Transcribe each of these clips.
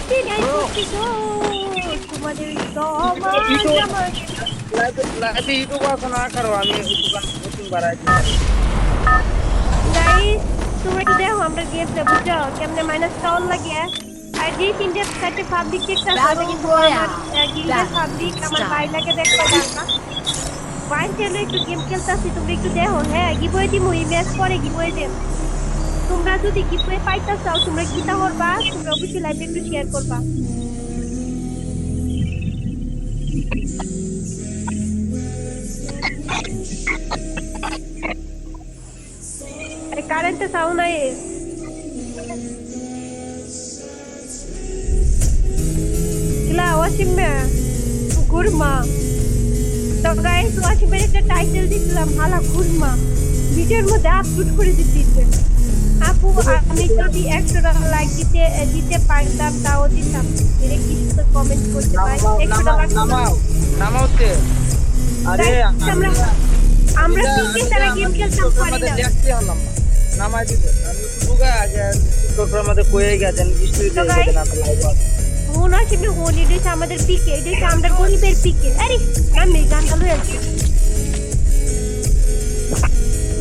Sinai করছি গো তোমাদের সমাজ আমার লাইভে ইউটিউব আছে না করো আমি দোকান নতুন বাড়াই গাইস তোমরা একটু দেখো আমরা গেমটা বুঝছ কেমনে মাইনাস টাউন লাগিয়ে আর যে তিনটে চারটে পাবলিক চেকটা আছে কিন্তু আমার গিল্ডের পাবলিক আমার বাইলাকে দেখতে দেখা বাইরে চলো একটু গেম খেলতেছি তোমরা একটু দেখো হ্যাঁ গিবয়ে দিমু এই ম্যাচ পরে গিবয়ে দেব তোমরা যদি গিবয়ে পাইতে চাও, তোমরা গীতা করবা? তোমরা অবশ্যই লাইভে একটু শেয়ার করবা। কারেন্টে সাউন্ড নাই ఇలా ওয়াসিমে গুরমা তো গাইস ওয়াসিমের একটা টাইটেল দিছিলাম, হালা গুরমা ভিডিওর মধ্যে আপলোড করে দিতে আপু আমি যদি একশো টাকা লাইক দিতে দিতে পারতাম তাও দিতাম এর কিছু কমেন্ট করতে পারি একশো টাকা নামাও নামাওতে আরে Guys, আমরা আমরা পিকে গেম পারি আমাদের না। দেখতে হলাম নামাই দিতে। আমি সুগা আমাদের কয়ে গেছেন তো লাইভ মনে হয় সেটা হোলি ডেস আমাদের পিকে এটা আমাদের গরিবের পিকে। আরে আসছি এটা হচ্ছে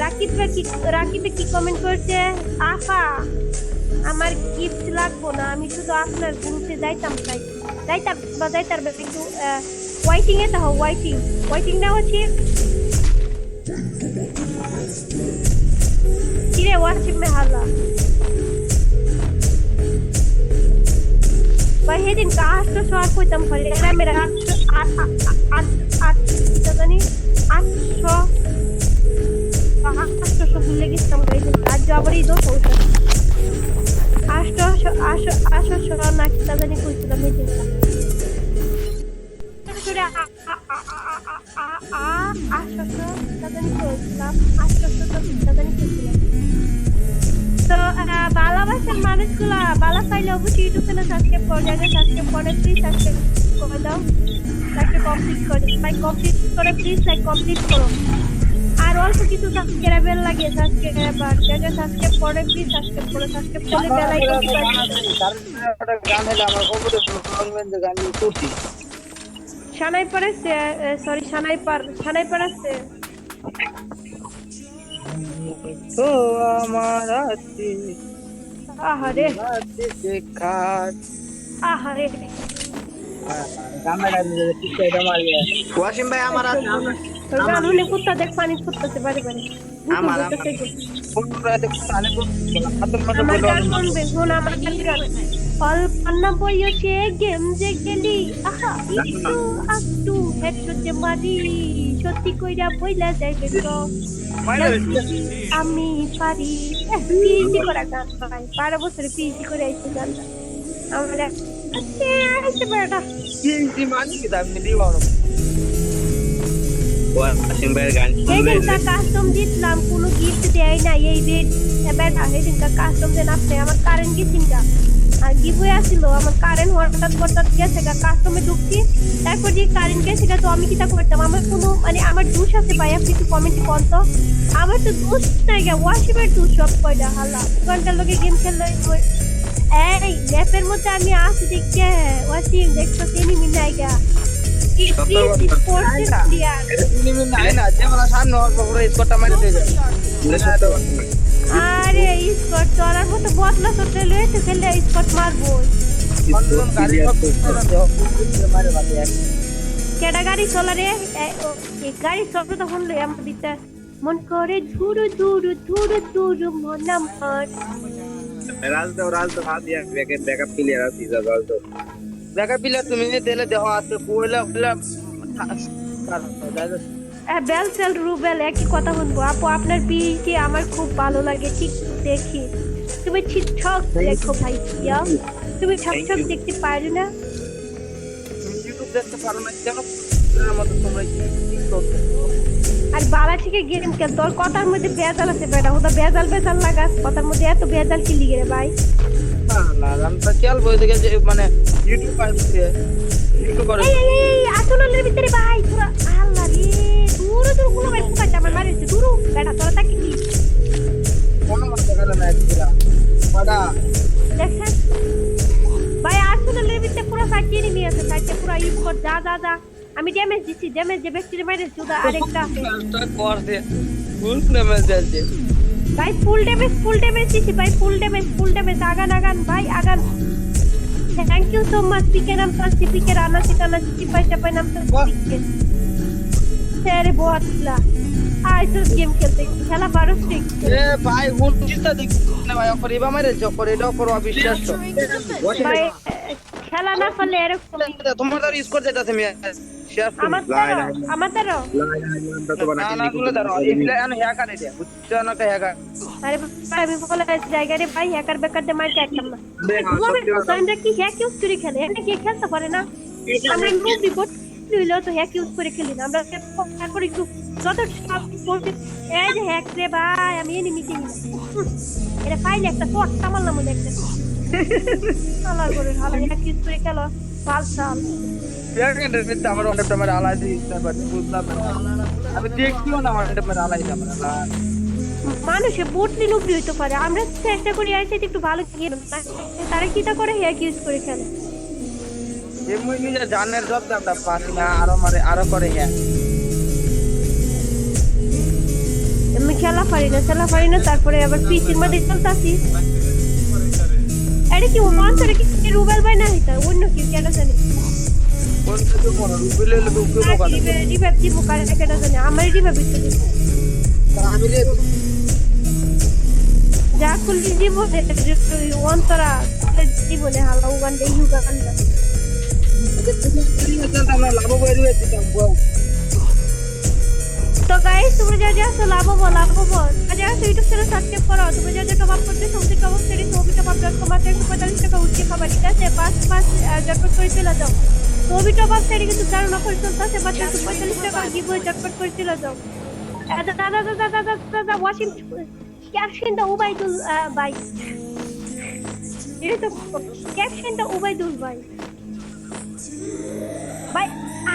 রাকিব কি রাকিবে কি কমেন্ট করছে? আফা, আমার গিফট লাগবো না, আমি শুধু আপনার গ্রুপে যাইতাম তাই যাইতাম বা যাইতার একটু ওয়াইটিং এ তাহো ওয়াইটিং ওয়াইটিং না হচ্ছে কিরে ওয়াসিম মে হালা সেদিন কাজটা সবার কইতাম ফলে এরা মেরা আটশো আট আট আট আট আটশো আটশো ভুলে গেছিলাম না কি তা এই আটশো আটশো তা ভালোবাসার মানুষগুলা ভালো পাইলে অবশ্যই ইউটিউব চ্যানেল সাবস্ক্রাইব করে যাবে সাবস্ক্রাইব করে প্লিজ সাবস্ক্রাইব করে দাও লাইকটা কমপ্লিট করে কমপ্লিট করে প্লিজ কমপ্লিট করো আর অল্প কিছু সাবস্ক্রাইবের লাগে সাবস্ক্রাইব আর যারা সাবস্ক্রাইব করে প্লিজ সাবস্ক্রাইব করো। সাবস্ক্রাইব করলে বেল আইকন গান হলে আমার খবরে শুনবেন যে গান করছি। সানাই পারে সরি সানাই পার সানাই পার আছে তো আমার হাতে আহারে দেখার আহারে ওয়াসিম ভাই আমার আছে। তো কুত্তা দেখ পানি ফুটতেছে বারে বারে। আমার- আমার গান শুনবে শোন আমার গান গান। অল্পনা বয়সে গেম যে গেলি আহা একটু একটু হেডশট মারি সত্যি কইরা বইলা যাইবে তো। আমি পারি। পিএইচডি করা গান ভাই বারো বছরে পিএইচডি করে আইছি গানটা আমার আজকে আইছে বেটা? ওয়াসিম ভাইয়ের গান এই কাস্টম দিছিলাম কোনো গিফট দেয় না এই রেড বেটা এই কাস্টম দেন আপনি আমার কারেন্ট গেছিনটা আর গিভওয়ে আসছিল আমার কারেন্ট হঠাৎ হঠাৎ গেছে গা কাস্টমে ঢুকছি তারপর যে কারেন্ট গেছে গা তো আমি কিটা করতাম? আমার কোনো মানে আমার দোষ আছে ভাই আপনি একটু কমেন্টে কর তো। আমার তো দোষ নাই গা ওয়াশিমের দোষ সব কয়টা ঘণ্টার লোকে গেম খেললে এই ম্যাপের মধ্যে আমি আসি দেখে ওয়াশিম দেখছ এনিমি নাই গা। আরে স্কট মতো বদলা লয়েছে স্কট মারবো। কেডা গাড়ি চলা রে? গাড়ি শব্দ তখন লই আমার দিতে। মন করে ধুরু ধুরু ধুরু ধুরু মন আমার। রাজদাও রাজদাও হাত দিয়া ব্যাকআপ ব্যাকআপ ক্লিয়ার আছে রাজদাও পিলা তুমি দিলে দেহ আছে কইলা কইলা বেল সেল রুবেল একই কথা শুনব আপু আপনার আমার খুব ভালো লাগে ঠিক দেখি। তুমি ঠিকঠাক দেখো ভাই তুমি ঠিকঠাক দেখতে পারো না। দেখতে পারো না কেন আমাদের তোমরা কি কি করছ? আর বালা থেকে গেম খেল তোর কথার মধ্যে বেজাল আছে বেটা। ওটা বেজাল বেজাল লাগাস কথার মধ্যে এত বেজাল কি লিগে রে ভাই? খেয়াল করে যে মানে ইউটিউব আসছে ইউটিউব করে। এই এই এই আসলের ভিতরে ভাই তোরা আল্লাহ রে দূর দূরগুলো ভাই ফুকাইছে আমার মারিছে দূর। বেটা তোরা তাকে কি কোনো দেখালে না একদিলা। কটা দেখছেন? ভাই আসলের ভিতরে পুরো ফাটিয়ে নিয়ে আছে সাইডে পুরো ইউজ কর যা যা যা। আমি ড্যামেজ দিছি ড্যামেজ যে ব্যক্তির মারিছে ওটা আরেকটা। আছে করছে ফুল ড্যামেজ আছে ভাই ফুল ড্যামেজ ফুল ড্যামেজ দিছি ভাই ফুল ড্যামেজ ফুল ড্যামেজ আগান আগান ভাই আগান। Thank you so much PK নাম তো পিকে রানা সিটানা চিপাই চাপাই নাম তো পিকে তেরে বহুত লা। আই তো গেম খেলতে খেলা পারো ঠিক এ ভাই ভুল চিন্তা না ভাই অপর এবার মেরে এটাও করো অবিশ্বাস ভাই খেলা না পারলে এরকম তোমার তার স্কোর যেটা আমি প্লে খেলতে পারে না? আমরা মুভ রিপোর্ট তো হ্যাক ইউজ করে খেলি না। আমরা তারপর একটু যত এই যে হ্যাক রে ভাই আমি এনিমি কিনি এটা ফাইল একটা একটা। করে হালা হ্যাক ইউজ করে খেলো ফাল সাল সেকেন্ডের ভিতরে আমার অনেক টাইমের আলাই দিতে পারি বুঝলাম আমি দেখছিও না আমার টাইমের আলাই আমার আলাই মানুষে হইতে পারে। আমরা চেষ্টা করি আইসে একটু ভালো গেম তারা কিটা করে? হ্যাক ইউজ করে খেলে। এমনি নিজে জানের জব দামটা পাচ্ছি না আরও মারে আরও করে হ্যাঁ। আমি খেলা পারি না খেলা পারি না তারপরে আবার পিসির মধ্যে চলতাছি এটা কি ওয়ান এটা কি রুবেল ভাই না হইতা অন্য কি কেন জানি? যা তো গাইস তোমরা যা যা আসো লাভ হব লাভ হব আর যারা ইউটিউব চ্যানেল সাবস্ক্রাইব করো তোমরা যা যা টপ আপ করতে সবজি টপ আপ করে আপ ডট কম আছে একশো পঁয়তাল্লিশ টাকা উঠছে খাবার ঠিক আছে পাঁচ পাঁচ জটপট করে চলে যাও টপ আপ সাইডে কিন্তু চালনা করে চলতে আছে বাচ্চা পঁয়তাল্লিশ টাকা গিভ হয়ে জটপট করে চলে দাদা দাদা দাদা দাদা ওয়াশিং ক্যাপশনটা উবাইদুল ভাই। এটা তো ক্যাপশনটা উবাইদুল ভাই। ভাই,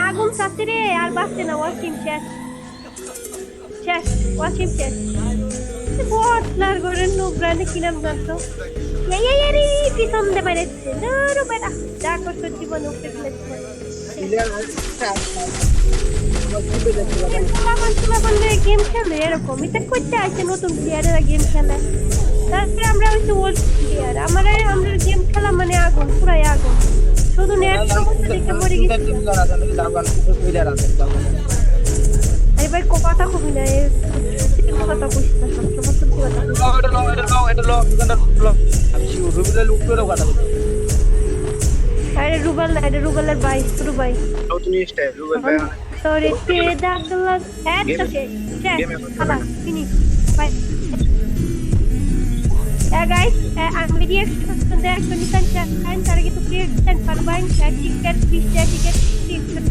আগুন চাচ্ছে রে, আর বাঁচছে না ওয়াশিং শেষ। শেষ ওয়াশিং শেষ। বটলার করে নোংরানে কিনাম জানতো এই পিছন দে মারেছে না বেটা যা করছ জীবন উপরে ফেলেছে গেম খেলে এরকম এটা করতে আসে নতুন প্লেয়ারেরা গেম খেলে তারপরে আমরা হচ্ছে ওল্ড প্লেয়ার আমার আমরা গেম খেলা মানে আগুন পুরাই আগুন শুধু নেট আরে ভাই কথা কবি না কথা কইস না সবসময় সত্যি কথা কইস। আরে রুবেল না এটা রুবেলের ভাই রুবাই নতুন স্টাইল রুবেল ভাই। তোরে তে দাগ লাগ এত কে শেষ Game এ খালা ফিনিশ বাই Eh guys, আমি চান তার কিন্তু ক্রিয়েট পারবাইন টিকেট বিশ tiket tiket